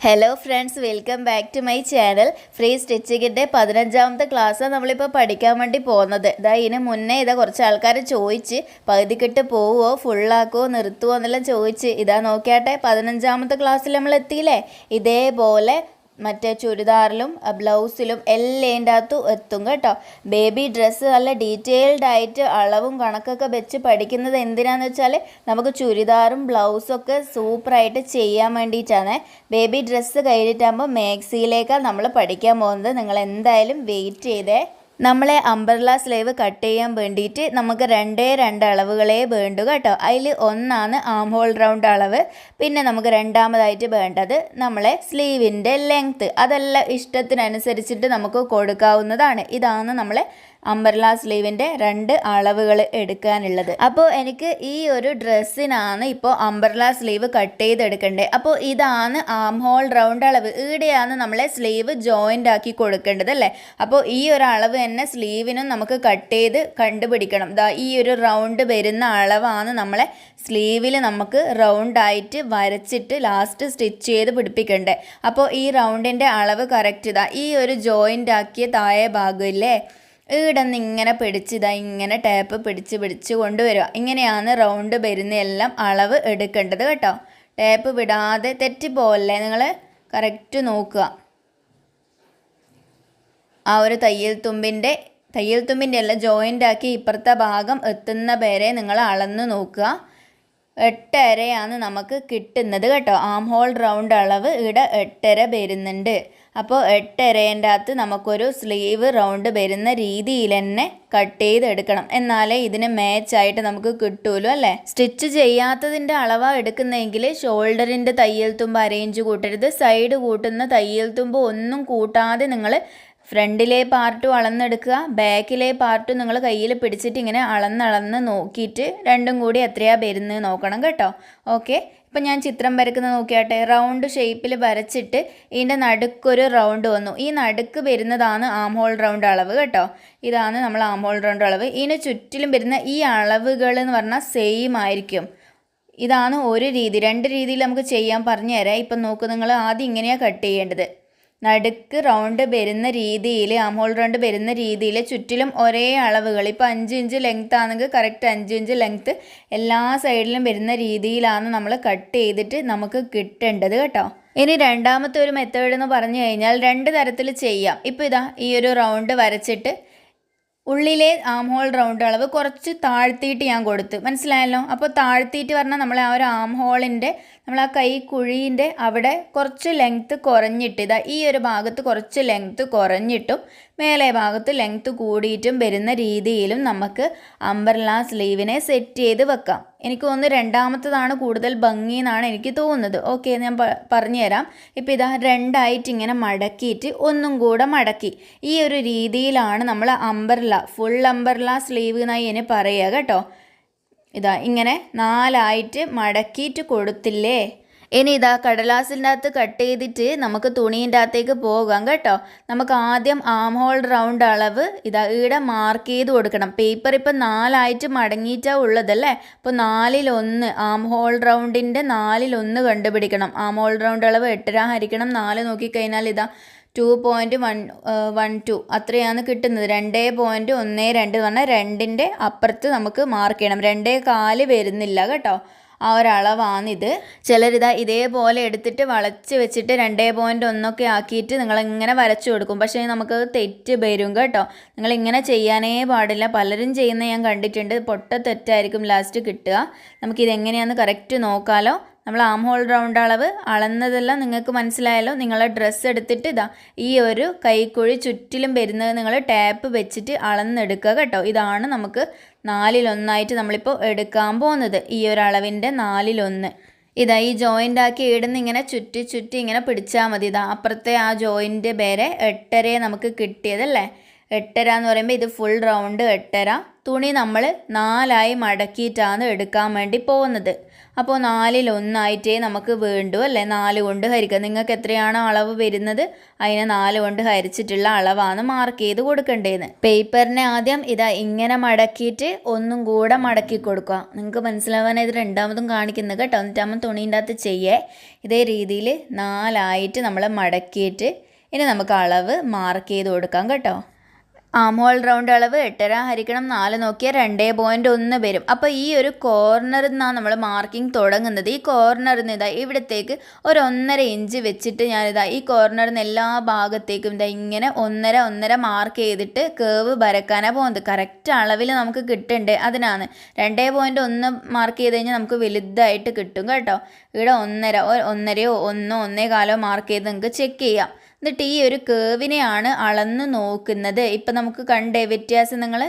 Hello friends welcome back to my channel free സ്റ്റിച്ചിങ്ങിന്റെ പതിനഞ്ചാമത്തെ ക്ലാസ്സാണ് നമ്മളിപ്പോൾ പഠിക്കാൻ വേണ്ടി പോകുന്നത്. ഇതാ ഇതിന് മുന്നേ ഇതാ കുറച്ച് ആൾക്കാർ ചോദിച്ച് പകുതിക്കിട്ട് പോവുമോ ഫുള്ളാക്കുമോ നിർത്തുമോ എന്നെല്ലാം ചോദിച്ച് ഇതാ നോക്കിയാട്ടെ പതിനഞ്ചാമത്തെ ക്ലാസ്സിൽ നമ്മൾ എത്തിയില്ലേ? ഇതേപോലെ മറ്റേ ചുരിദാറിലും ബ്ലൗസിലും എല്ലാം അകത്തും എത്തും കേട്ടോ. ബേബി ഡ്രസ്സ് നല്ല ഡീറ്റെയിൽഡ് ആയിട്ട് അളവും കണക്കൊക്കെ വെച്ച് പഠിക്കുന്നത് എന്തിനാന്ന് വെച്ചാൽ നമുക്ക് ചുരിദാറും ബ്ലൗസും ഒക്കെ സൂപ്പറായിട്ട് ചെയ്യാൻ വേണ്ടിയിട്ടാണ്. ബേബി ഡ്രസ്സ് കഴിഞ്ഞിട്ടാകുമ്പോൾ മാക്സിയിലേക്കാണ് നമ്മൾ പഠിക്കാൻ പോകുന്നത്. നിങ്ങൾ എന്തായാലും വെയിറ്റ് ചെയ്തേ. നമ്മളെ അംബർല സ്ലേവ് കട്ട് ചെയ്യാൻ വേണ്ടിയിട്ട് നമുക്ക് രണ്ടേ രണ്ട് അളവുകളേ വേണ്ടു കേട്ടോ. അതിൽ ഒന്നാണ് ആം ഹോൾ റൗണ്ട് അളവ്. പിന്നെ നമുക്ക് രണ്ടാമതായിട്ട് വേണ്ടത് നമ്മളെ സ്ലീവിന്റെ ലെങ്ത്ത് അതെല്ലാം ഇഷ്ടത്തിനനുസരിച്ചിട്ട് നമുക്ക് കൊടുക്കാവുന്നതാണ്. ഇതാണ് നമ്മളെ അംബർല സ്ലീവിന്റെ രണ്ട് അളവുകൾ എടുക്കാനുള്ളത്. അപ്പോൾ എനിക്ക് ഈ ഒരു ഡ്രസ്സിനാണ് ഇപ്പോൾ അംബർലാ സ്ലീവ് കട്ട് ചെയ്തെടുക്കേണ്ടത്. അപ്പോൾ ഇതാണ് ആം ഹോൾ റൗണ്ട് അളവ്. ഈടെയാണ് നമ്മളെ സ്ലീവ് ജോയിന്റ് ആക്കി കൊടുക്കേണ്ടത് അല്ലേ? അപ്പോൾ ഈ ഒരു അളവ് തന്നെ സ്ലീവിനും നമുക്ക് കട്ട് ചെയ്ത് കണ്ടുപിടിക്കണം. ദാ ഈ ഒരു റൗണ്ട് വരുന്ന അളവാണ് നമ്മളെ സ്ലീവിൽ നമുക്ക് റൗണ്ടായിട്ട് വരച്ചിട്ട് ലാസ്റ്റ് സ്റ്റിച്ച് ചെയ്ത് പിടിപ്പിക്കണ്ടേ അപ്പോൾ ഈ റൗണ്ടിന്റെ അളവ് കറക്റ്റ് ഇതാ. ഈ ഒരു ജോയിന്റ് ആക്കിയ താഴെ ഭാഗമില്ലേ ഈടന്ന് ഇങ്ങനെ പിടിച്ച് ഇതാ ഇങ്ങനെ ടാപ്പ് പിടിച്ച് പിടിച്ച് കൊണ്ടുവരിക. ഇങ്ങനെയാണ് റൗണ്ട് വരുന്ന എല്ലാം അളവ് എടുക്കേണ്ടത് കേട്ടോ. ടാപ്പ് വിടാതെ തെറ്റിപ്പോവല്ലേ നിങ്ങൾ കറക്റ്റ് നോക്കുക. ആ ഒരു തയ്യൽ തുമ്പിന്റെ തയ്യൽ തുമ്പിന്റെ എല്ലാം ജോയിന്റ് ആക്കി ഇപ്പുറത്തെ ഭാഗം എത്തുന്ന പേരെ നിങ്ങൾ അളന്ന് നോക്കുക. എട്ടരയാണ് നമുക്ക് കിട്ടുന്നത് കേട്ടോ. ആം ഹോൾ റൗണ്ട് അളവ് ഇവിടെ എട്ടര വരുന്നുണ്ട്. അപ്പോൾ എട്ടരേന്റെ അകത്ത് നമുക്കൊരു സ്ലീവ് റൗണ്ട് വരുന്ന രീതിയിൽ തന്നെ കട്ട് ചെയ്തെടുക്കണം. എന്നാലേ ഇതിന് മാച്ചായിട്ട് നമുക്ക് കിട്ടുമല്ലോ അല്ലേ? സ്റ്റിച്ച് ചെയ്യാത്തതിന്റെ അളവാണ് എടുക്കുന്നതെങ്കിൽ ഷോൾഡറിന്റെ തയ്യൽ തുമ്പ് അറേഞ്ച് കൂട്ടരുത്. സൈഡ് കൂട്ടുന്ന തയ്യൽ തുമ്പ് ഒന്നും കൂട്ടാതെ നിങ്ങൾ ഫ്രണ്ടിലെ പാർട്ടും അളന്നെടുക്കുക ബാക്കിലെ പാർട്ടും നിങ്ങൾ കയ്യിൽ പിടിച്ചിട്ട് ഇങ്ങനെ അളന്നളന്ന് നോക്കിയിട്ട് രണ്ടും കൂടി എത്രയാണ് വരുന്നത് നോക്കണം കേട്ടോ. ഓക്കെ? ഇപ്പം ഞാൻ ചിത്രം വരക്കുന്നത് നോക്കിയാട്ടെ റൗണ്ട് ഷേപ്പിൽ വരച്ചിട്ട് ഇതിന്റെ നടുക്കൊരു റൗണ്ട് വന്നു. ഈ നടുക്ക് വരുന്നതാണ് ആം ഹോൾ റൗണ്ട് അളവ് കേട്ടോ. ഇതാണ് നമ്മൾ ആം ഹോൾ റൗണ്ട് അളവ്. ഇതിന് ചുറ്റിലും വരുന്ന ഈ അളവുകൾ എന്ന് പറഞ്ഞാൽ സെയിം ആയിരിക്കും. ഇതാണ് ഒരു രീതി. രണ്ട് രീതിയിൽ നമുക്ക് ചെയ്യാൻ പറഞ്ഞു തരാം ഇപ്പം നോക്കൂ നിങ്ങൾ ആദ്യം ഇങ്ങനെയാണ് കട്ട് ചെയ്യേണ്ടത്. നടുക്ക് റൗണ്ട് വരുന്ന രീതിയിൽ ആംഹോൾ റൗണ്ട് വരുന്ന രീതിയിൽ ചുറ്റിലും ഒരേ അളവുകൾ. ഇപ്പോൾ അഞ്ച് ഇഞ്ച് ലെങ്ത് ആണെങ്കിൽ കറക്റ്റ് അഞ്ച് ഇഞ്ച് ലെങ്ത് എല്ലാ സൈഡിലും വരുന്ന രീതിയിലാണ് നമ്മൾ കട്ട് ചെയ്തിട്ട് നമുക്ക് കിട്ടേണ്ടത് കേട്ടോ. ഇനി രണ്ടാമത്തെ ഒരു മെത്തേഡ് എന്ന് പറഞ്ഞു കഴിഞ്ഞാൽ രണ്ട് തരത്തിൽ ചെയ്യാം. ഇപ്പോൾ ഇതാ ഈ ഒരു റൗണ്ട് വരച്ചിട്ട് ഉള്ളിലെ ആം ഹോൾ റൗണ്ട് അളവ് കുറച്ച് താഴ്ത്തിയിട്ട് ഞാൻ കൊടുത്തു. മനസ്സിലായല്ലോ? അപ്പോൾ താഴ്ത്തിയിട്ട് പറഞ്ഞാൽ നമ്മൾ ആ ഒരു ആം ഹോളിന്റെ നമ്മൾ ആ കൈ കുഴീന്റെ അവിടെ കുറച്ച് ലെങ്ത്ത് കുറഞ്ഞിട്ട് ഇതാ ഈ ഒരു ഭാഗത്ത് കുറച്ച് ലെങ്ത്ത് കുറഞ്ഞിട്ടും മേലെ ഭാഗത്ത് ലെങ്ത്ത് കൂടിയിട്ടും വരുന്ന രീതിയിലും നമുക്ക് അംബർല സ്ലീവിനെ സെറ്റ് ചെയ്ത് വെക്കാം. എനിക്ക് ഒന്ന് രണ്ടാമത്തതാണ് കൂടുതൽ ഭംഗി എന്നാണ് എനിക്ക് തോന്നുന്നത്. ഓക്കെ ഞാൻ പറഞ്ഞുതരാം. ഇപ്പോൾ ഇതാ രണ്ടായിട്ട് ഇങ്ങനെ മടക്കിയിട്ട് ഒന്നും കൂടെ മടക്കി. ഈ ഒരു രീതിയിലാണ് നമ്മൾ അംബർല ഫുൾ അംബർല സ്ലീവ് എന്നായി ഇനി പറയുക കേട്ടോ. ഇതാ ഇങ്ങനെ നാലായിട്ട് മടക്കിയിട്ട് കൊടുത്തില്ലേ? ഇനി ഇതാ കടലാസിന്റെ അകത്ത് കട്ട് ചെയ്തിട്ട് നമുക്ക് തുണീന്റെ അകത്തേക്ക് പോകാം കേട്ടോ. നമുക്ക് ആദ്യം ആം ഹോൾ റൗണ്ട് അളവ് ഇതാ ഇവിടെ മാർക്ക് ചെയ്ത് കൊടുക്കണം. പേപ്പർ ഇപ്പം നാലായിട്ട് മടങ്ങിയിട്ടാണ് ഉള്ളതല്ലേ? അപ്പോൾ നാലിലൊന്ന് ആം ഹോൾ റൗണ്ടിന്റെ നാലിലൊന്ന് കണ്ടുപിടിക്കണം. ആം ഹോൾ റൗണ്ട് അളവ് എട്ടര ഹരിക്കണം. നാല് നോക്കിക്കഴിഞ്ഞാൽ ഇതാ two point one one two അത്രയാണ് കിട്ടുന്നത്. രണ്ടേ പോയിന്റ് ഒന്ന് രണ്ട് എന്ന് പറഞ്ഞാൽ രണ്ടിന്റെ അപ്പുറത്ത് നമുക്ക് മാർക്ക് ചെയ്യണം. രണ്ടേ കാൽ വരുന്നില്ല കേട്ടോ. ആ ഒരളവാണിത് ചിലരിതാ ഇതേപോലെ എടുത്തിട്ട് വളച്ച് വെച്ചിട്ട് രണ്ടേ പോയിന്റ് ഒന്നൊക്കെ ആക്കിയിട്ട് നിങ്ങളിങ്ങനെ വരച്ചു കൊടുക്കും. പക്ഷേ നമുക്ക് തെറ്റ് വരും കേട്ടോ. നിങ്ങളിങ്ങനെ ചെയ്യാനേ പാടില്ല. പലരും ചെയ്യുന്ന ഞാൻ കണ്ടിട്ടുണ്ട്. പൊട്ട തെറ്റായിരിക്കും ലാസ്റ്റ് കിട്ടുക. നമുക്കിതെങ്ങനെയാണെന്ന് കറക്റ്റ് നോക്കാലോ. നമ്മൾ ആം ഹോൾ റൗണ്ട് അളവ് അളന്നതെല്ലാം നിങ്ങൾക്ക് മനസ്സിലായല്ലോ. നിങ്ങളെ ഡ്രസ്സ് എടുത്തിട്ട് ഇതാ ഈ ഒരു കൈക്കുഴി ചുറ്റിലും വരുന്നത് നിങ്ങൾ ടാപ്പ് വെച്ചിട്ട് അളന്നെടുക്കുക കേട്ടോ. ഇതാണ് നമുക്ക് നാലിലൊന്നായിട്ട് നമ്മളിപ്പോൾ എടുക്കാൻ പോകുന്നത്. ഈ ഒരു അളവിന്റെ നാലിലൊന്ന്. ഇതാ ഈ ജോയിന്റ് ആക്കി ഇടുന്ന ഇങ്ങനെ ചുറ്റി ചുറ്റി ഇങ്ങനെ പിടിച്ചാൽ മതി. ഇതാ അപ്പുറത്തെ ആ ജോയിന്റ് വരെ എട്ടരയെ നമുക്ക് കിട്ടിയതല്ലേ? എട്ടര എന്ന് പറയുമ്പോൾ ഇത് ഫുൾ റൗണ്ട് എട്ടര. തുണി നമ്മൾ നാലായി മടക്കിയിട്ടാണ് എടുക്കാൻ വേണ്ടി പോകുന്നത്. അപ്പോൾ നാലിൽ ഒന്നായിട്ടേ നമുക്ക് വേണ്ടു അല്ലേ? നാല് കൊണ്ട് ഹരിക്കുക നിങ്ങൾക്ക് എത്രയാണ് അളവ് വരുന്നത്? അതിനെ നാല് കൊണ്ട് ഹരിച്ചിട്ടുള്ള അളവാണ് മാർക്ക് ചെയ്ത് കൊടുക്കേണ്ടതെന്ന് പേപ്പറിനെ ആദ്യം ഇതാ ഇങ്ങനെ മടക്കിയിട്ട് ഒന്നും കൂടെ മടക്കി കൊടുക്കുക. നിങ്ങൾക്ക് മനസ്സിലാവാൻ ഇത് രണ്ടാമതും കാണിക്കുന്നത് കേട്ടോ. എന്നിട്ടാകുമ്പോൾ തുണീന്റെ അകത്ത് ചെയ്യേ. ഇതേ രീതിയിൽ നാലായിട്ട് നമ്മൾ മടക്കിയിട്ട് ഇനി നമുക്ക് അളവ് മാർക്ക് ചെയ്ത് കൊടുക്കാം കേട്ടോ. ആം ഹോൾ റൗണ്ട് അളവ് എട്ടര ഹരിക്കണം നാല് നോക്കിയാൽ രണ്ട് പോയിന്റ് ഒന്ന് വരും. അപ്പോൾ ഈ ഒരു കോർണറിൽ നിന്നാണ് നമ്മൾ മാർക്കിംഗ് തുടങ്ങുന്നത്. ഈ കോർണറിൽ നിന്ന് ഇതാ ഇവിടത്തേക്ക് ഒരു ഒന്നര ഇഞ്ച് വെച്ചിട്ട് ഞാനിതാ ഈ കോർണറിൽ നിന്ന് എല്ലാ ഭാഗത്തേക്കും ഇതാ ഇങ്ങനെ ഒന്നര ഒന്നര മാർക്ക് ചെയ്തിട്ട് കേവ് വരക്കാനാണ് പോകുന്നത്. കറക്റ്റ് അളവിൽ നമുക്ക് കിട്ടുന്നുണ്ട് അതിനാണ്. രണ്ട് പോയിന്റ് ഒന്ന് മാർക്ക് ചെയ്ത് കഴിഞ്ഞാൽ നമുക്ക് വലുതായിട്ട് കിട്ടും കേട്ടോ. ഇവിടെ ഒന്നര ഒന്നരയോ ഒന്നോ ഒന്നേ കാലോ മാർക്ക് ചെയ്ത് നിങ്ങൾക്ക് ചെക്ക് ചെയ്യാം. എന്നിട്ട് ഈ ഒരു കേവിനെയാണ് അളന്ന് നോക്കുന്നത്. ഇപ്പം നമുക്ക് കണ്ടേ വ്യത്യാസം നിങ്ങൾ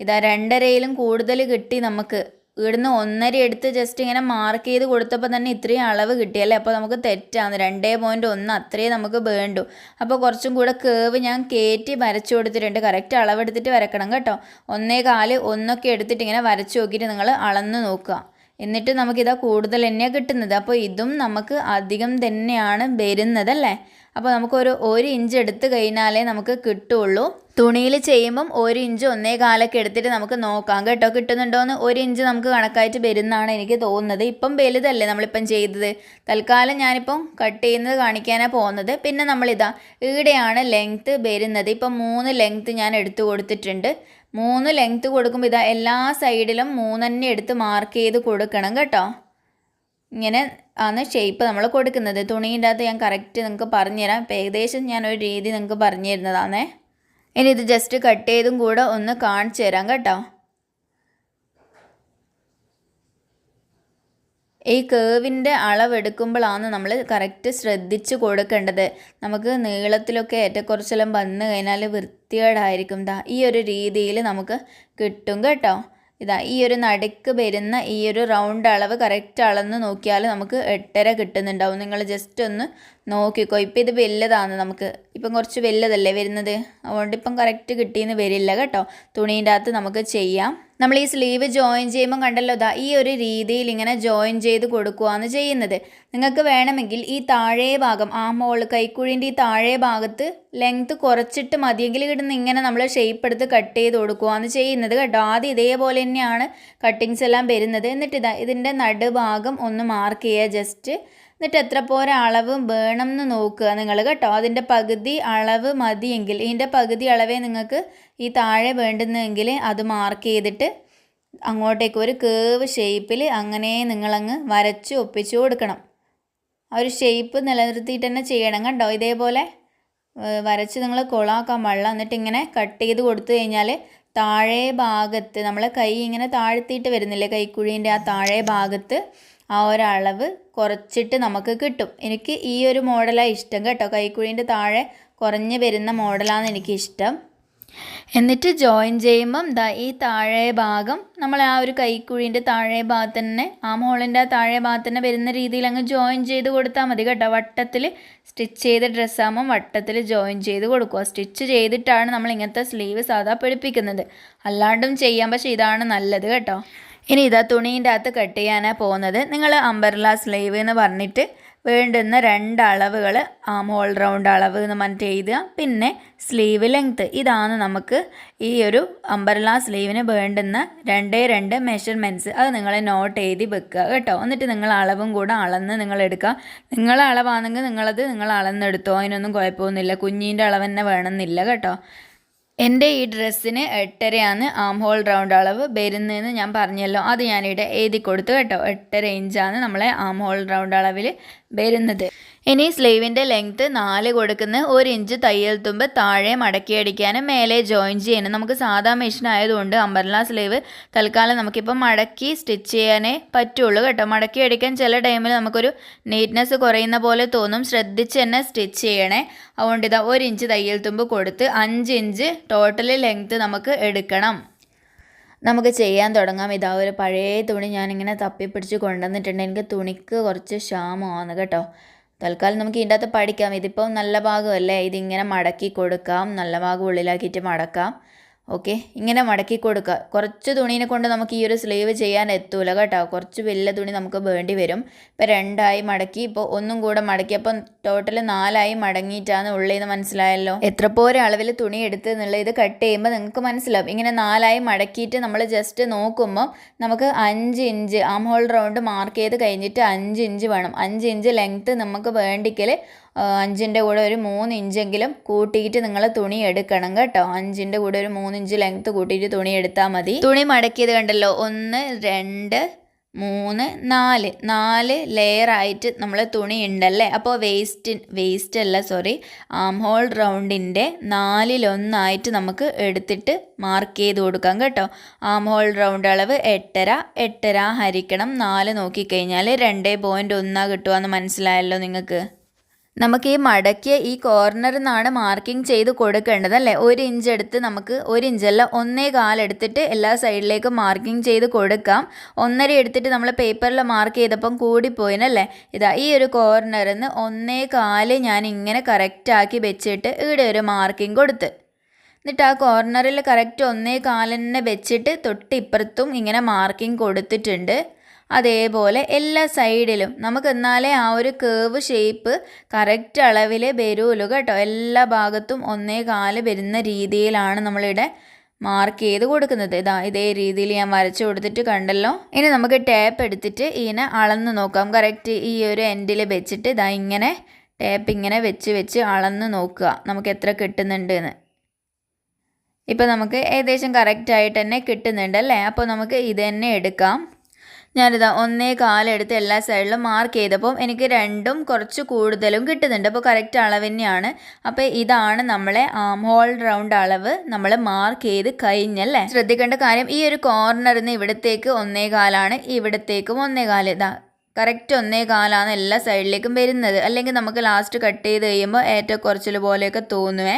ഇതാ രണ്ടരയിലും കൂടുതൽ കിട്ടി നമുക്ക്. ഇവിടുന്ന് ഒന്നര എടുത്ത് ജസ്റ്റ് ഇങ്ങനെ മാർക്ക് ചെയ്ത് കൊടുത്തപ്പോൾ തന്നെ ഇത്രയും അളവ് കിട്ടിയല്ലേ അപ്പോൾ നമുക്ക് തെറ്റാണ് രണ്ടേ പോയിന്റ് ഒന്ന് അത്രയും നമുക്ക് വേണ്ടു. അപ്പോൾ കുറച്ചും കൂടെ കേവ് ഞാൻ കയറ്റി വരച്ചു കൊടുത്തിട്ടുണ്ട്. കറക്റ്റ് അളവെടുത്തിട്ട് വരക്കണം കേട്ടോ. ഒന്നേ കാൽ ഒന്നൊക്കെ എടുത്തിട്ട് ഇങ്ങനെ വരച്ചു നോക്കിയിട്ട് നിങ്ങൾ അളന്ന് നോക്കുക. എന്നിട്ട് നമുക്കിതാ കൂടുതൽ തന്നെയാണ് കിട്ടുന്നത്. അപ്പോൾ ഇതും നമുക്ക് അധികം തന്നെയാണ് വരുന്നതല്ലേ അപ്പോൾ നമുക്കൊരു ഒരു ഇഞ്ച് എടുത്ത് കഴിഞ്ഞാലേ നമുക്ക് കിട്ടുള്ളൂ. തുണിയിൽ ചെയ്യുമ്പം ഒരു ഇഞ്ച് ഒന്നേ കാലൊക്കെ എടുത്തിട്ട് നമുക്ക് നോക്കാം കേട്ടോ. കിട്ടുന്നുണ്ടോയെന്ന് ഒരു ഇഞ്ച് നമുക്ക് കണക്കായിട്ട് വരുന്നതാണ് എനിക്ക് തോന്നുന്നത്. ഇപ്പം വലുതല്ലേ നമ്മളിപ്പം ചെയ്തത്? തൽക്കാലം ഞാനിപ്പം കട്ട് ചെയ്യുന്നത് കാണിക്കാനാണ് പോകുന്നത്. പിന്നെ നമ്മളിതാ ഈടെയാണ് ലെങ്ത്ത് വരുന്നത്. ഇപ്പം മൂന്ന് ലെങ്ത്ത് ഞാൻ എടുത്തു കൊടുത്തിട്ടുണ്ട്. മൂന്ന് ലെങ്ത്ത് കൊടുക്കുമ്പോൾ ഇതാ എല്ലാ സൈഡിലും മൂന്നെണ്ണെ എടുത്ത് മാർക്ക് ചെയ്ത് കൊടുക്കണം കേട്ടോ. ഇങ്ങനെ ആണ് ഷേപ്പ് നമ്മൾ കൊടുക്കുന്നത് തുണീന്റെ അകത്ത് ഞാൻ കറക്റ്റ് നിങ്ങൾക്ക് പറഞ്ഞുതരാം. ഇപ്പം ഏകദേശം ഞാനൊരു രീതി നിങ്ങൾക്ക് പറഞ്ഞു തരുന്നതാണേ ഇനി ഇത് ജസ്റ്റ് കട്ട് ചെയ്തും കൂടെ ഒന്ന് കാണിച്ചു തരാം കേട്ടോ. ഈ കേവിന്റെ അളവെടുക്കുമ്പോഴാണ് നമ്മൾ കറക്റ്റ് ശ്രദ്ധിച്ച് കൊടുക്കേണ്ടത്. നമുക്ക് നീളത്തിലൊക്കെ ഏറ്റക്കുറച്ചെല്ലാം വന്നു കഴിഞ്ഞാൽ വൃത്തികേടായിരിക്കും ദാ. ഈ ഒരു രീതിയിൽ നമുക്ക് കിട്ടും കേട്ടോ. ഇതാ ഈ ഒരു നടുക്ക് വരുന്ന ഈ ഒരു റൗണ്ട് അളവ് കറക്റ്റ് അളന്ന് നോക്കിയാൽ നമുക്ക് എട്ടര കിട്ടുന്നുണ്ടാവും. നിങ്ങൾ ജസ്റ്റ് ഒന്ന് നോക്കിക്കോ. ഇപ്പം ഇത് വലുതാണ് നമുക്ക്. ഇപ്പം കുറച്ച് വലുതല്ലേ വരുന്നത്? അതുകൊണ്ട് ഇപ്പം കറക്റ്റ് കിട്ടിയെന്ന് വരില്ല കേട്ടോ. തുണീന്റെ അകത്ത് നമുക്ക് ചെയ്യാം. നമ്മൾ ഈ സ്ലീവ് ജോയിൻ ചെയ്യുമ്പോൾ കണ്ടല്ലോ ദാ ഈ ഒരു രീതിയിൽ ഇങ്ങനെ ജോയിൻ ചെയ്ത് കൊടുക്കുകയാണ് ചെയ്യുന്നത്. നിങ്ങൾക്ക് വേണമെങ്കിൽ ഈ താഴെ ഭാഗം ആ മോൾ കൈക്കുഴിന്റെ ഈ താഴെ ഭാഗത്ത് ലെങ്ത് കുറച്ചിട്ട് മതിയെങ്കിൽ കിട്ടുന്ന ഇങ്ങനെ നമ്മൾ ഷേപ്പ് എടുത്ത് കട്ട് ചെയ്ത് കൊടുക്കുകയാണ് ചെയ്യുന്നത് കേട്ടോ. ആദ്യം ഇതേപോലെ തന്നെയാണ് കട്ടിങ്സ് എല്ലാം വരുന്നത്. എന്നിട്ട് ഇതാ ഇതിന്റെ നടുഭാഗം ഒന്ന് മാർക്ക് ചെയ്യുക ജസ്റ്റ് എന്നിട്ട് എത്ര പോരെ അളവ് വേണം എന്ന് നോക്കുക നിങ്ങൾ കേട്ടോ. അതിന്റെ പകുതി അളവ് മതിയെങ്കിൽ ഇതിന്റെ പകുതി അളവേ നിങ്ങൾക്ക് ഈ താഴെ വേണ്ടുന്നെങ്കിൽ അത് മാർക്ക് ചെയ്തിട്ട് അങ്ങോട്ടേക്ക് ഒരു കേവ് ഷേപ്പിൽ അങ്ങനെ നിങ്ങളങ്ങ് വരച്ച് ഒപ്പിച്ച് കൊടുക്കണം. ആ ഒരു ഷേപ്പ് നിലനിർത്തിയിട്ട് തന്നെ ചെയ്യണം കണ്ടോ? ഇതേപോലെ വരച്ച് നിങ്ങൾ കൊളാക്കാൻ പാടില്ല. എന്നിട്ട് ഇങ്ങനെ കട്ട് ചെയ്ത് കൊടുത്തു കഴിഞ്ഞാൽ താഴെ ഭാഗത്ത് നമ്മളെ കൈ ഇങ്ങനെ താഴ്ത്തിയിട്ട് വരുന്നില്ലേ കൈക്കുഴീന്റെ ആ താഴെ ഭാഗത്ത് ആ ഒരളവ് കുറച്ചിട്ട് നമുക്ക് കിട്ടും. എനിക്ക് ഈ ഒരു മോഡലാണ് ഇഷ്ടം കേട്ടോ. കൈക്കുഴീന്റെ താഴെ കുറഞ്ഞ് വരുന്ന മോഡലാണ് എനിക്കിഷ്ടം. എന്നിട്ട് ജോയിൻ ചെയ്യുമ്പം ദാ ഈ താഴെ ഭാഗം നമ്മൾ ആ ഒരു കൈക്കുഴീന്റെ താഴെ ഭാഗത്ത് തന്നെ ആ മോളിന്റെ ആ താഴെ ഭാഗത്ത് തന്നെ വരുന്ന രീതിയിൽ അങ്ങ് ജോയിൻ ചെയ്ത് കൊടുത്താൽ മതി കേട്ടോ. വട്ടത്തിൽ സ്റ്റിച്ച് ചെയ്ത ഡ്രസ്സാകുമ്പം വട്ടത്തിൽ ജോയിൻ ചെയ്ത് കൊടുക്കുക. സ്റ്റിച്ച് ചെയ്തിട്ടാണ് നമ്മൾ ഇങ്ങനത്തെ സ്ലീവ് സാധാ പിടിപ്പിക്കുന്നത്. അല്ലാണ്ടും ചെയ്യാം. പക്ഷേ ഇതാണ് നല്ലത് കേട്ടോ. ഇനി ഇതാ തുണീന്റെ അകത്ത് കട്ട് ചെയ്യാനാണ് പോകുന്നത്. നിങ്ങൾ അമ്പർല സ്ലീവ് എന്ന് പറഞ്ഞിട്ട് വേണ്ടുന്ന രണ്ട് അളവുകൾ ആം ഹോൾ റൗണ്ട് അളവ് എന്ന് പറഞ്ഞിട്ട് എഴുതുക. പിന്നെ സ്ലീവ് ലെങ്ത്ത് ഇതാണ് നമുക്ക് ഈ ഒരു അമ്പർല സ്ലീവിന് വേണ്ടുന്ന രണ്ടേ രണ്ട് മെഷർമെന്റ്സ് അത് നിങ്ങൾ നോട്ട് എഴുതി വെക്കുക കേട്ടോ. എന്നിട്ട് നിങ്ങൾ അളവും കൂടെ അളന്ന് നിങ്ങൾ എടുക്കുക. നിങ്ങളെ അളവാണെങ്കിൽ നിങ്ങളത് നിങ്ങൾ അളന്നെടുത്തോ. അതിനൊന്നും കുഴപ്പമൊന്നുമില്ല. കുഞ്ഞിന്റെ അളവ് തന്നെ വേണമെന്നില്ല കേട്ടോ. എന്റെ ഈ ഡ്രസ്സിന് എട്ടരയാണ് ആം ഹോൾ റൗണ്ട് അളവ് വരുന്നതെന്ന് ഞാൻ പറഞ്ഞല്ലോ. അത് ഞാനിവിടെ എഴുതി കൊടുത്തു കേട്ടോ. എട്ടര ഇഞ്ചാണ് നമ്മളെ ആം ഹോൾ റൗണ്ട് അളവിൽ വരുന്നത്. ഇനി സ്ലീവിന്റെ ലെങ്ത്ത് നാല് കൊടുക്കുന്ന ഒരു ഇഞ്ച് തയ്യൽ തുമ്പ് താഴെ മടക്കി അടിക്കാനും മേലെ ജോയിൻ ചെയ്യാനും. നമുക്ക് സാധാ മെഷീൻ ആയതുകൊണ്ട് അമ്പർല സ്ലീവ് തൽക്കാലം നമുക്കിപ്പോൾ മടക്കി സ്റ്റിച്ച് ചെയ്യാനേ പറ്റുള്ളൂ കേട്ടോ. മടക്കി അടിക്കാൻ ചില ടൈമിൽ നമുക്കൊരു നീറ്റ്നെസ് കുറയുന്ന പോലെ തോന്നും. ശ്രദ്ധിച്ച് തന്നെ സ്റ്റിച്ച് ചെയ്യണേ. അതുകൊണ്ട് ഇതാ ഒരു ഇഞ്ച് തയ്യൽ തുമ്പ് കൊടുത്ത് അഞ്ച് ഇഞ്ച് ടോട്ടൽ ലെങ്ത്ത് നമുക്ക് എടുക്കണം. നമുക്ക് ചെയ്യാൻ തുടങ്ങാം. ഇതാ ഒരു പഴയ തുണി ഞാനിങ്ങനെ തപ്പിപ്പിടിച്ച് കൊണ്ടുവന്നിട്ടുണ്ട്. എനിക്ക് തുണിക്ക് കുറച്ച് ക്ഷാമമാണ് കേട്ടോ. തൽക്കാലം നമുക്ക് ഇതിന്റെ അകത്ത് പഠിക്കാം. ഇതിപ്പോൾ നല്ല ഭാഗമല്ലേ? ഇതിങ്ങനെ മടക്കി കൊടുക്കാം. നല്ല ഭാഗം ഉള്ളിലാക്കിയിട്ട് മടക്കാം. ഓക്കെ? ഇങ്ങനെ മടക്കി കൊടുക്കുക കുറച്ച് തുണീനെ കൊണ്ട് നമുക്ക് ഈ ഒരു സ്ലീവ് ചെയ്യാൻ എത്തൂല കേട്ടോ. കുറച്ച് വലിയ തുണി നമുക്ക് വേണ്ടി വരും. ഇപ്പോൾ രണ്ടായി മടക്കി. ഇപ്പോൾ ഒന്നും കൂടെ മടക്കി. അപ്പം ടോട്ടൽ നാലായി മടങ്ങിയിട്ടാണ് ഉള്ളതെന്ന് മനസ്സിലായല്ലോ? എത്ര പോരെ അളവിൽ തുണി എടുത്ത് എന്നുള്ള ഇത് കട്ട് ചെയ്യുമ്പോൾ നിങ്ങൾക്ക് മനസ്സിലാവും. ഇങ്ങനെ നാലായി മടക്കിയിട്ട് നമ്മൾ ജസ്റ്റ് നോക്കുമ്പോൾ നമുക്ക് അഞ്ച് inch arm hole round mark ചെയ്ത് കഴിഞ്ഞിട്ട് അഞ്ച് ഇഞ്ച് വേണം. അഞ്ച് ഇഞ്ച് ലെങ്ത്ത് നമുക്ക് വേണ്ടിക്കൽ അഞ്ചിന്റെ കൂടെ ഒരു മൂന്ന് ഇഞ്ചെങ്കിലും കൂട്ടിയിട്ട് നിങ്ങൾ തുണി എടുക്കണം കേട്ടോ. അഞ്ചിന്റെ കൂടെ ഒരു മൂന്ന് ഇഞ്ച് ലെങ്ത്ത് കൂട്ടിയിട്ട് തുണി എടുത്താൽ മതി. തുണി മടക്കിയത് കണ്ടല്ലോ. ഒന്ന് രണ്ട് മൂന്ന് നാല്. നാല് ലെയർ ആയിട്ട് നമ്മൾ തുണി ഉണ്ടല്ലേ? അപ്പോൾ വേസ്റ്റ് വേസ്റ്റ് അല്ല സോറി ആം ഹോൾ റൗണ്ടിന്റെ നാലിലൊന്നായിട്ട് നമുക്ക് എടുത്തിട്ട് മാർക്ക് ചെയ്ത് കൊടുക്കാം കേട്ടോ. ആം ഹോൾ റൗണ്ട് അളവ് എട്ടര. എട്ടര ഹരിക്കണം. നാല് നോക്കിക്കഴിഞ്ഞാൽ രണ്ട് പോയിന്റ് ഒന്നാണ് കിട്ടുക എന്ന് മനസ്സിലായല്ലോ നിങ്ങൾക്ക്. നമുക്ക് ഈ മടക്കിയ ഈ കോർണറിൽ നിന്നാണ് മാർക്കിംഗ് ചെയ്ത് കൊടുക്കേണ്ടത് അല്ലേ? ഒരു ഇഞ്ച് എടുത്ത് നമുക്ക് ഒരു ഇഞ്ചല്ല ഒന്നേ കാലെടുത്തിട്ട് എല്ലാ സൈഡിലേക്കും മാർക്കിംഗ് ചെയ്ത് കൊടുക്കാം. ഒന്നര എടുത്തിട്ട് നമ്മൾ പേപ്പറിൽ മാർക്ക് ചെയ്തപ്പം കൂടിപ്പോയിനല്ലേ ഇതാ ഈ ഒരു കോർണറിൽ നിന്ന് ഒന്നേ കാൽ ഞാൻ ഇങ്ങനെ കറക്റ്റാക്കി വെച്ചിട്ട് ഇവിടെ ഒരു മാർക്കിംഗ് കൊടുത്ത്. എന്നിട്ട് ആ കോർണറിൽ കറക്റ്റ് ഒന്നേ കാലിനെ വെച്ചിട്ട് തൊട്ടിപ്പുറത്തും ഇങ്ങനെ മാർക്കിംഗ് കൊടുത്തിട്ടുണ്ട്. അതേപോലെ എല്ലാ സൈഡിലും നമുക്ക് എന്നാലേ ആ ഒരു കേവ് ഷേപ്പ് കറക്റ്റ് അളവിൽ വരുള്ളൂ കേട്ടോ. എല്ലാ ഭാഗത്തും ഒന്നേ കാൽ വരുന്ന രീതിയിലാണ് നമ്മളിവിടെ മാർക്ക് ചെയ്ത് കൊടുക്കുന്നത്. ഇതാ ഇതേ രീതിയിൽ ഞാൻ വരച്ചു കൊടുത്തിട്ട് കണ്ടല്ലോ. ഇനി നമുക്ക് ടേപ്പ് എടുത്തിട്ട് ഇതിനെ അളന്ന് നോക്കാം. കറക്റ്റ് ഈ ഒരു എൻഡിൽ വെച്ചിട്ട് ഇതാ ഇങ്ങനെ ടേപ്പ് ഇങ്ങനെ വെച്ച് വെച്ച് അളന്ന് നോക്കുക. നമുക്ക് എത്ര കിട്ടുന്നുണ്ട് എന്ന്. ഇപ്പോൾ നമുക്ക് ഏകദേശം കറക്റ്റായിട്ട് തന്നെ കിട്ടുന്നുണ്ട് അല്ലേ? അപ്പോൾ നമുക്ക് ഇത് തന്നെ എടുക്കാം. ഞാനിതാ ഒന്നേ കാലെടുത്ത് എല്ലാ സൈഡിലും മാർക്ക് ചെയ്തപ്പോൾ എനിക്ക് രണ്ടും കുറച്ച് കൂടുതലും കിട്ടുന്നുണ്ട്. അപ്പോൾ കറക്റ്റ് അളവ് തന്നെയാണ്. അപ്പോൾ ഇതാണ് നമ്മളെ ആം ഹോൾ റൗണ്ട് അളവ് നമ്മൾ മാർക്ക് ചെയ്ത് കഴിഞ്ഞല്ലേ? ശ്രദ്ധിക്കേണ്ട കാര്യം ഈ ഒരു കോർണറിൽ നിന്ന് ഇവിടത്തേക്ക് ഒന്നേ കാലാണ് ഇവിടത്തേക്കും ഒന്നേ കാൽ. ഇതാ കറക്റ്റ് ഒന്നേ കാലാണ് എല്ലാ സൈഡിലേക്കും വരുന്നത്. അല്ലെങ്കിൽ നമുക്ക് ലാസ്റ്റ് കട്ട് ചെയ്ത് കഴിയുമ്പോൾ ഏറ്റക്കുറച്ചിൽ പോലെയൊക്കെ തോന്നുവേ.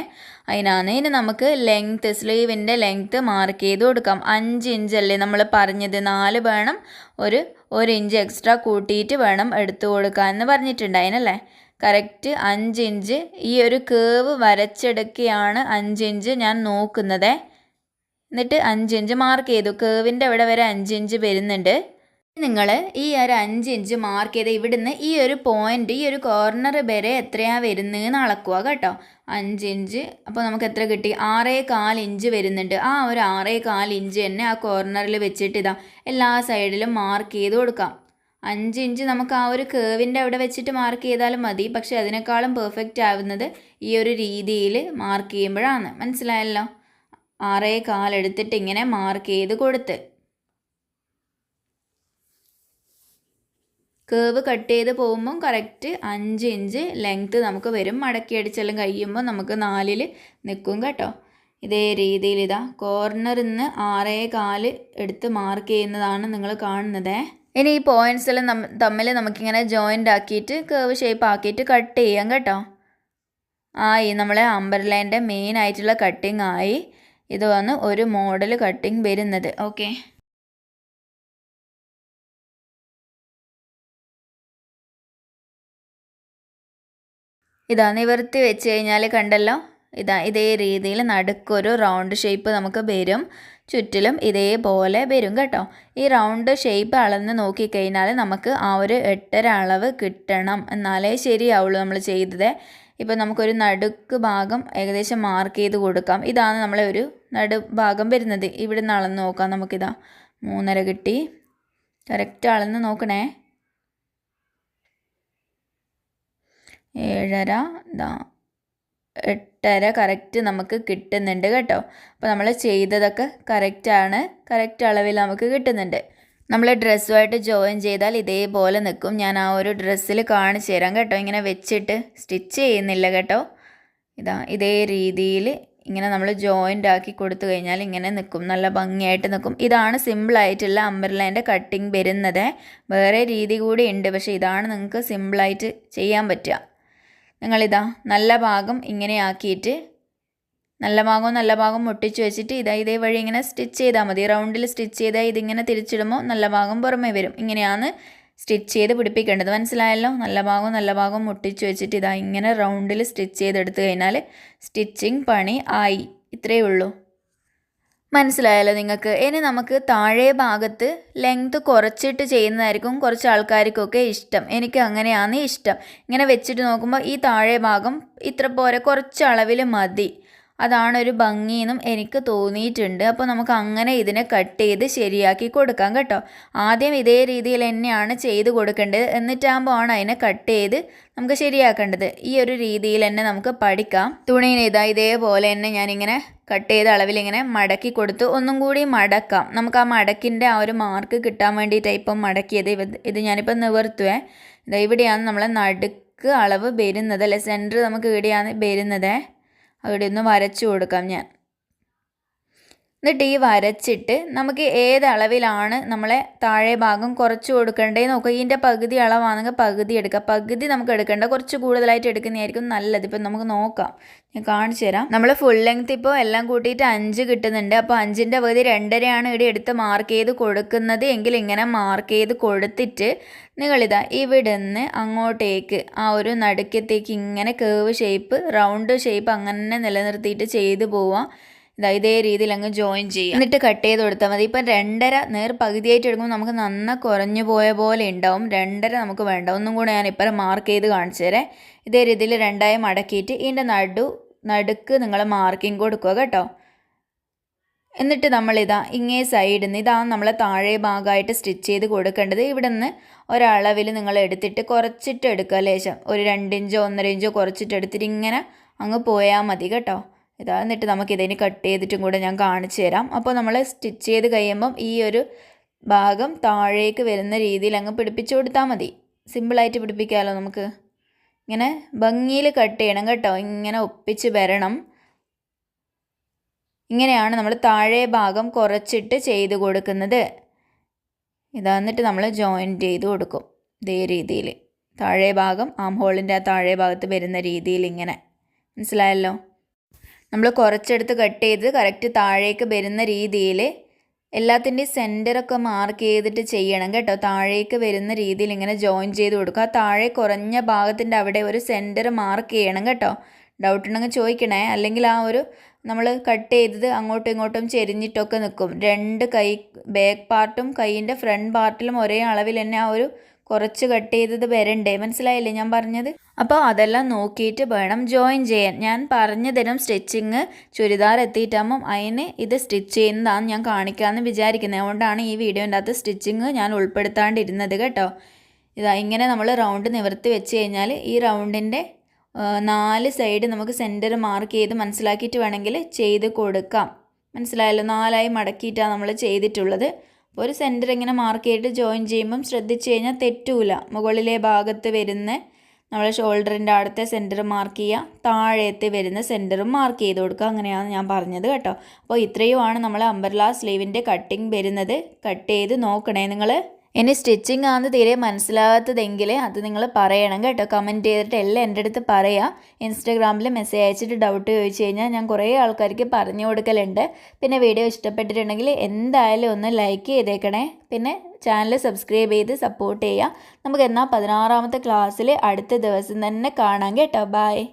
അതിനാണ്. ഇനി നമുക്ക് ലെങ്ത് സ്ലീവിന്റെ ലെങ്ത് മാർക്ക് ചെയ്ത് കൊടുക്കാം. അഞ്ച് ഇഞ്ച് അല്ലേ നമ്മൾ പറഞ്ഞത്? നാല് വേണം. ഒരു ഒരു ഇഞ്ച് എക്സ്ട്രാ കൂട്ടിയിട്ട് വേണം എടുത്തു കൊടുക്കാൻ എന്ന് പറഞ്ഞിട്ടുണ്ടായിനല്ലേ? കറക്റ്റ് അഞ്ച് ഇഞ്ച് ഈ ഒരു കേവ് വരച്ചെടുക്കുകയാണ് അഞ്ച് ഇഞ്ച് ഞാൻ നോക്കുന്നത്. എന്നിട്ട് അഞ്ച് ഇഞ്ച് മാർക്ക് ചെയ്തു. കേവിന്റെ അവിടെ വരെ അഞ്ച് ഇഞ്ച് വരുന്നുണ്ട്. നിങ്ങൾ ഈ ഒരു അഞ്ച് ഇഞ്ച് മാർക്ക് ചെയ്ത് ഇവിടുന്ന് ഈ ഒരു പോയിന്റ് ഈ ഒരു കോർണർ വരെ എത്രയാണ് വരുന്നതെന്ന് അളക്കുക കേട്ടോ. അഞ്ച് ഇഞ്ച് അപ്പോൾ നമുക്ക് എത്ര കിട്ടി? ആറേ കാൽ ഇഞ്ച് വരുന്നുണ്ട്. ആ ഒരു ആറേ കാൽ ഇഞ്ച് തന്നെ ആ കോർണറിൽ വെച്ചിട്ട് ഇതാ എല്ലാ സൈഡിലും മാർക്ക് ചെയ്ത് കൊടുക്കാം. അഞ്ച് ഇഞ്ച് നമുക്ക് ആ ഒരു കേവിന്റെ അവിടെ വെച്ചിട്ട് മാർക്ക് ചെയ്താലും മതി. പക്ഷേ അതിനേക്കാളും പെർഫെക്റ്റ് ആവുന്നത് ഈ ഒരു രീതിയിൽ മാർക്ക് ചെയ്യുമ്പോഴാണ്. മനസ്സിലായല്ലോ? ആറേ കാലെടുത്തിട്ട് ഇങ്ങനെ മാർക്ക് ചെയ്ത് കൊടുത്ത്. കേവ് കട്ട് ചെയ്ത് പോകുമ്പം കറക്റ്റ് അഞ്ച് ഇഞ്ച് ലെങ്ത്ത് നമുക്ക് വരും. മടക്കി അടിച്ചെല്ലാം കഴിയുമ്പോൾ നമുക്ക് നാലിൽ നിൽക്കും കേട്ടോ. ഇതേ രീതിയിൽ ഇതാ കോർണറിൽ നിന്ന് ആറേ കാൽ എടുത്ത് മാർക്ക് ചെയ്യുന്നതാണ് നിങ്ങൾ കാണുന്നത്. ഇനി ഈ പോയിന്റ്സ് എല്ലാം തമ്മിൽ നമുക്കിങ്ങനെ ജോയിന്റ് ആക്കിയിട്ട് കേവ് ഷേപ്പ് ആക്കിയിട്ട് കട്ട് ചെയ്യാം കേട്ടോ. ആയി നമ്മളെ അമ്പർലൈന്റെ മെയിൻ ആയിട്ടുള്ള കട്ടിങ് ആയി. ഇത് വന്ന് ഒരു മോഡൽ കട്ടിങ് വരുന്നത്. ഓക്കെ ഇതാ നിവർത്തി വെച്ച് കഴിഞ്ഞാൽ കണ്ടല്ലോ? ഇതാ ഇതേ രീതിയിൽ നടുക്കൊരു റൗണ്ട് ഷേപ്പ് നമുക്ക് വരും. ചുറ്റിലും ഇതേപോലെ വരും കേട്ടോ. ഈ റൗണ്ട് ഷേപ്പ് അളന്ന് നോക്കിക്കഴിഞ്ഞാൽ നമുക്ക് ആ ഒരു എട്ടര അളവ് കിട്ടണം എന്നാലേ ശരിയാവുള്ളൂ നമ്മൾ ചെയ്തത്. ഇപ്പോൾ നമുക്കൊരു നടുക്ക് ഭാഗം ഏകദേശം മാർക്ക് ചെയ്ത് കൊടുക്കാം. ഇതാണ് നമ്മളെ ഒരു നടുഭാഗം വരുന്നത്. ഇവിടെ നിന്ന് അളന്ന് നോക്കാം നമുക്കിതാ. മൂന്നര കിട്ടി. കറക്റ്റ് അളന്ന് നോക്കണേ. ഏഴര ഇതാ എട്ടര കറക്റ്റ് നമുക്ക് കിട്ടുന്നുണ്ട് കേട്ടോ. അപ്പോൾ നമ്മൾ ചെയ്തതൊക്കെ കറക്റ്റാണ് കറക്റ്റ് അളവിൽ നമുക്ക് കിട്ടുന്നുണ്ട്. നമ്മൾ ഡ്രസ്സുമായിട്ട് ജോയിൻ ചെയ്താൽ ഇതേപോലെ നിൽക്കും. ഞാൻ ആ ഒരു ഡ്രസ്സിൽ കാണിച്ചു തരാം കേട്ടോ. ഇങ്ങനെ വെച്ചിട്ട് സ്റ്റിച്ച് ചെയ്യുന്നില്ല കേട്ടോ. ഇതാ ഇതേ രീതിയിൽ ഇങ്ങനെ നമ്മൾ ജോയിന്റ് ആക്കി കൊടുത്തു കഴിഞ്ഞാൽ ഇങ്ങനെ നിൽക്കും. നല്ല ഭംഗിയായിട്ട് നിൽക്കും. ഇതാണ് സിമ്പിളായിട്ടുള്ള അമ്പർലൈന്റെ കട്ടിങ് വരുന്നത്. വേറെ രീതി കൂടി ഉണ്ട്. പക്ഷേ ഇതാണ് നിങ്ങൾക്ക് സിമ്പിളായിട്ട് ചെയ്യാൻ പറ്റുക. നിങ്ങളിതാ നല്ല ഭാഗം ഇങ്ങനെ ആക്കിയിട്ട് നല്ല ഭാഗവും നല്ല ഭാഗം മുട്ടിച്ച് വെച്ചിട്ട് ഇതാ ഇതേ വഴി ഇങ്ങനെ സ്റ്റിച്ച് ചെയ്താൽ മതി. റൗണ്ടിൽ സ്റ്റിച്ച് ചെയ്താൽ ഇതിങ്ങനെ തിരിച്ചിടുമ്പോൾ നല്ല ഭാഗം പുറമേ വരും. ഇങ്ങനെയാണ് സ്റ്റിച്ച് ചെയ്ത് പിടിപ്പിക്കേണ്ടത്. മനസ്സിലായല്ലോ? നല്ല ഭാഗവും നല്ല ഭാഗവും മുട്ടിച്ച് വെച്ചിട്ട് ഇതാ ഇങ്ങനെ റൗണ്ടിൽ സ്റ്റിച്ച് ചെയ്തെടുത്തു കഴിഞ്ഞാൽ സ്റ്റിച്ചിങ് പണി ആയി. ഇത്രയേ ഉള്ളൂ. മനസ്സിലായല്ലോ നിങ്ങൾക്ക്. ഇനി നമുക്ക് താഴെ ഭാഗത്ത് ലെങ്ത് കുറച്ചിട്ട് ചെയ്യുന്നതായിരിക്കും കുറച്ച് ആൾക്കാർക്കൊക്കെ ഇഷ്ടം. എനിക്ക് അങ്ങനെയാണ് ഇഷ്ടം. ഇങ്ങനെ വെച്ചിട്ട് നോക്കുമ്പോൾ ഈ താഴെ ഭാഗം ഇത്ര പോരെ കുറച്ച് അളവിൽ മതി. അതാണ് ഒരു ഭംഗിയെന്നും എനിക്ക് തോന്നിയിട്ടുണ്ട്. അപ്പോൾ നമുക്ക് അങ്ങനെ ഇതിനെ കട്ട് ചെയ്ത് ശരിയാക്കി കൊടുക്കാം കേട്ടോ. ആദ്യം ഇതേ രീതിയിൽ തന്നെയാണ് ചെയ്ത് കൊടുക്കേണ്ടത്. എന്നിട്ടാകുമ്പോൾ ആണ് അതിനെ കട്ട് ചെയ്ത് നമുക്ക് ശരിയാക്കേണ്ടത്. ഈ ഒരു രീതിയിൽ തന്നെ നമുക്ക് പഠിക്കാം. തുണീനെ ഇതാ ഇതേപോലെ തന്നെ ഞാനിങ്ങനെ കട്ട് ചെയ്ത അളവിൽ ഇങ്ങനെ മടക്കി കൊടുത്ത്. ഒന്നും കൂടി മടക്കാം. നമുക്ക് ആ മടക്കിന്റെ ആ ഒരു മാർക്ക് കിട്ടാൻ വേണ്ടിയിട്ടാണ് ഇപ്പം മടക്കിയത്. ഇത് ഞാനിപ്പോൾ നിവർത്തുവേ. ഇതാ ഇവിടെയാണ് നമ്മളെ നടുക്ക് അളവ് വരുന്നത്. അല്ലെ സെന്റർ നമുക്ക് ഇവിടെയാണ് വരുന്നത്. അവിടെ ഒന്ന് വരച്ചു കൊടുക്കാം ഞാൻ. എന്നിട്ട് ഈ വരച്ചിട്ട് നമുക്ക് ഏത് അളവിലാണ് നമ്മളെ താഴെ ഭാഗം കുറച്ച് കൊടുക്കേണ്ടത് നോക്കുക. ഇതിന്റെ പകുതി അളവാണെങ്കിൽ പകുതി എടുക്കുക. പകുതി നമുക്ക് എടുക്കേണ്ട കുറച്ച് കൂടുതലായിട്ട് എടുക്കുന്നതായിരിക്കും നല്ലത്. ഇപ്പം നമുക്ക് നോക്കാം. ഞാൻ കാണിച്ചു തരാം. നമ്മൾ ഫുൾ ലെങ്ത് ഇപ്പോൾ എല്ലാം കൂട്ടിയിട്ട് അഞ്ച് കിട്ടുന്നുണ്ട്. അപ്പോൾ അഞ്ചിന്റെ പകുതി രണ്ടരയാണ് ഇവിടെ എടുത്ത് മാർക്ക് ചെയ്ത് കൊടുക്കുന്നത്. എങ്കിൽ ഇങ്ങനെ മാർക്ക് ചെയ്ത് കൊടുത്തിട്ട് നിങ്ങളിതാ ഇവിടെ നിന്ന് അങ്ങോട്ടേക്ക് ആ ഒരു നടുക്കത്തേക്ക് ഇങ്ങനെ കേവ് ഷേപ്പ് റൗണ്ട് ഷേപ്പ് അങ്ങനെ നിലനിർത്തിയിട്ട് ചെയ്തു പോവാം ഇതാ രീതിയിൽ അങ്ങ് ജോയിൻ ചെയ്യുക. എന്നിട്ട് കട്ട് ചെയ്ത് കൊടുത്താൽ മതി. ഇപ്പം രണ്ടര നേർ പകുതിയായിട്ട് എടുക്കുമ്പോൾ നമുക്ക് നന്ന കുറഞ്ഞു പോയ പോലെ ഉണ്ടാവും. രണ്ടര നമുക്ക് വേണ്ട. ഒന്നും കൂടെ ഞാൻ ഇപ്പം മാർക്ക് ചെയ്ത് കാണിച്ചു തരാം. ഇതേ രീതിയിൽ രണ്ടായി മടക്കിയിട്ട് ഇതിന്റെ നടു നടുക്ക് നിങ്ങൾ മാർക്കിംഗ് കൊടുക്കുക കേട്ടോ. എന്നിട്ട് നമ്മളിതാ ഇങ്ങേ സൈഡിൽ നിന്ന് ഇതാ നമ്മൾ താഴെ ഭാഗമായിട്ട് സ്റ്റിച്ച് ചെയ്ത് കൊടുക്കേണ്ടത്. ഇവിടെ നിന്ന് ഒരളവിൽ നിങ്ങൾ എടുത്തിട്ട് കുറച്ചിട്ട് എടുക്കുക ലേശം. ഒരു രണ്ടിഞ്ചോ ഒന്നര ഇഞ്ചോ കുറച്ചിട്ട് എടുത്തിട്ട് ഇങ്ങനെ അങ്ങ് പോയാൽ മതി കേട്ടോ. ഇതാ എന്നിട്ട് നമുക്ക് ഇതിന് കട്ട് ചെയ്തിട്ടും കൂടെ ഞാൻ കാണിച്ചു തരാം. അപ്പോൾ നമ്മൾ സ്റ്റിച്ച് ചെയ്ത് കഴിയുമ്പം ഈ ഒരു ഭാഗം താഴേക്ക് വരുന്ന രീതിയിൽ അങ്ങ് പിടിപ്പിച്ചു കൊടുത്താൽ മതി. സിമ്പിളായിട്ട് പിടിപ്പിക്കാമല്ലോ നമുക്ക്. ഇങ്ങനെ ഭംഗിയിൽ കട്ട് ചെയ്യണം കേട്ടോ. ഇങ്ങനെ ഒപ്പിച്ച് വരണം. ഇങ്ങനെയാണ് നമ്മൾ താഴെ ഭാഗം കുറച്ചിട്ട് ചെയ്ത് കൊടുക്കുന്നത്. ഇതാ എന്നിട്ട് നമ്മൾ ജോയിന്റ് ചെയ്ത് കൊടുക്കും ഇതേ രീതിയിൽ. താഴെ ഭാഗം ആം ഹോളിന്റെ ആ താഴെ ഭാഗത്ത് വരുന്ന രീതിയിൽ ഇങ്ങനെ. മനസ്സിലായല്ലോ? നമ്മൾ കുറച്ചെടുത്ത് കട്ട് ചെയ്ത് കറക്റ്റ് താഴേക്ക് വരുന്ന രീതിയിൽ എല്ലാത്തിന്റെയും സെന്ററൊക്കെ മാർക്ക് ചെയ്തിട്ട് ചെയ്യണം കേട്ടോ. താഴേക്ക് വരുന്ന രീതിയിൽ ഇങ്ങനെ ജോയിൻ ചെയ്ത് കൊടുക്കുക. താഴെ കുറഞ്ഞ ഭാഗത്തിന്റെ അവിടെ ഒരു സെന്റർ മാർക്ക് ചെയ്യണം കേട്ടോ. ഡൗട്ട് ഉണ്ടെങ്കിൽ ചോദിക്കണേ. അല്ലെങ്കിൽ ആ ഒരു നമ്മൾ കട്ട് ചെയ്തത് അങ്ങോട്ടും ഇങ്ങോട്ടും ചെരിഞ്ഞിട്ടൊക്കെ നിൽക്കും. രണ്ട് കൈ ബാക്ക് പാർട്ടും കൈയിന്റെ ഫ്രണ്ട് പാർട്ടിലും ഒരേ അളവിൽ തന്നെ ആ ഒരു കുറച്ച് കട്ട് ചെയ്തത് വരണ്ടേ? മനസ്സിലായില്ലേ ഞാൻ പറഞ്ഞത്? അപ്പോൾ അതെല്ലാം നോക്കിയിട്ട് വേണം ജോയിൻ ചെയ്യാൻ. ഞാൻ പറഞ്ഞു തരും സ്റ്റിച്ചിങ്. ചുരിദാർ എത്തിയിട്ടാകുമ്പം അതിന് ഇത് സ്റ്റിച്ച് ചെയ്യുന്നതാണ് ഞാൻ കാണിക്കാമെന്ന് വിചാരിക്കുന്നത്. അതുകൊണ്ടാണ് ഈ വീഡിയോന്റെ അകത്ത് സ്റ്റിച്ചിങ് ഞാൻ ഉൾപ്പെടുത്താണ്ടിരുന്നത് കേട്ടോ. ഇതാ ഇങ്ങനെ നമ്മൾ റൗണ്ട് നിവർത്തി വെച്ച് കഴിഞ്ഞാൽ ഈ റൗണ്ടിന്റെ നാല് സൈഡ് നമുക്ക് സെന്റർ മാർക്ക് ചെയ്ത് മനസ്സിലാക്കിയിട്ട് വേണമെങ്കിൽ ചെയ്ത് കൊടുക്കാം. മനസ്സിലായല്ലോ? നാലായി മടക്കിയിട്ടാണ് നമ്മൾ ചെയ്തിട്ടുള്ളത്. ഒരു സെന്റർ ഇങ്ങനെ മാർക്ക് ചെയ്തിട്ട് ജോയിൻ ചെയ്യുമ്പം ശ്രദ്ധിച്ചു കഴിഞ്ഞാൽ തെറ്റൂല. മുകളിലെ ഭാഗത്ത് വരുന്ന നമ്മളെ ഷോൾഡറിന്റെ അടുത്ത സെന്റർ മാർക്ക് ചെയ്യുക താഴത്തെ വരുന്ന സെന്ററും മാർക്ക് ചെയ്ത് കൊടുക്കുക. അങ്ങനെയാണ് ഞാൻ പറഞ്ഞത് കേട്ടോ. അപ്പോൾ ഇത്രയുമാണ് നമ്മൾ അമ്പർലാ സ്ലീവിന്റെ കട്ടിങ് വരുന്നത്. കട്ട് ചെയ്ത് നോക്കണേ നിങ്ങൾ ഇനി സ്റ്റിച്ചിങ് ആണെന്ന് തീരെ മനസ്സിലാകാത്തതെങ്കിൽ അത് നിങ്ങൾ പറയണം കേട്ടോ. കമന്റ് ചെയ്തിട്ട് എല്ലാം എന്റെ അടുത്ത് പറയുക ഇൻസ്റ്റാഗ്രാമിൽ മെസ്സേജ് അയച്ചിട്ട് ഡൗട്ട് ചോദിച്ചു കഴിഞ്ഞാൽ ഞാൻ കുറേ ആൾക്കാർക്ക് പറഞ്ഞു കൊടുക്കലുണ്ട്. പിന്നെ വീഡിയോ ഇഷ്ടപ്പെട്ടിട്ടുണ്ടെങ്കിൽ എന്തായാലും ഒന്ന് ലൈക്ക് ചെയ്തേക്കണേ. പിന്നെ ചാനൽ സബ്സ്ക്രൈബ് ചെയ്ത് സപ്പോർട്ട് ചെയ്യുക നമുക്ക് എന്നാൽ പതിനാറാമത്തെ ക്ലാസ്സിൽ അടുത്ത ദിവസം തന്നെ കാണാം കേട്ടോ. ബായ്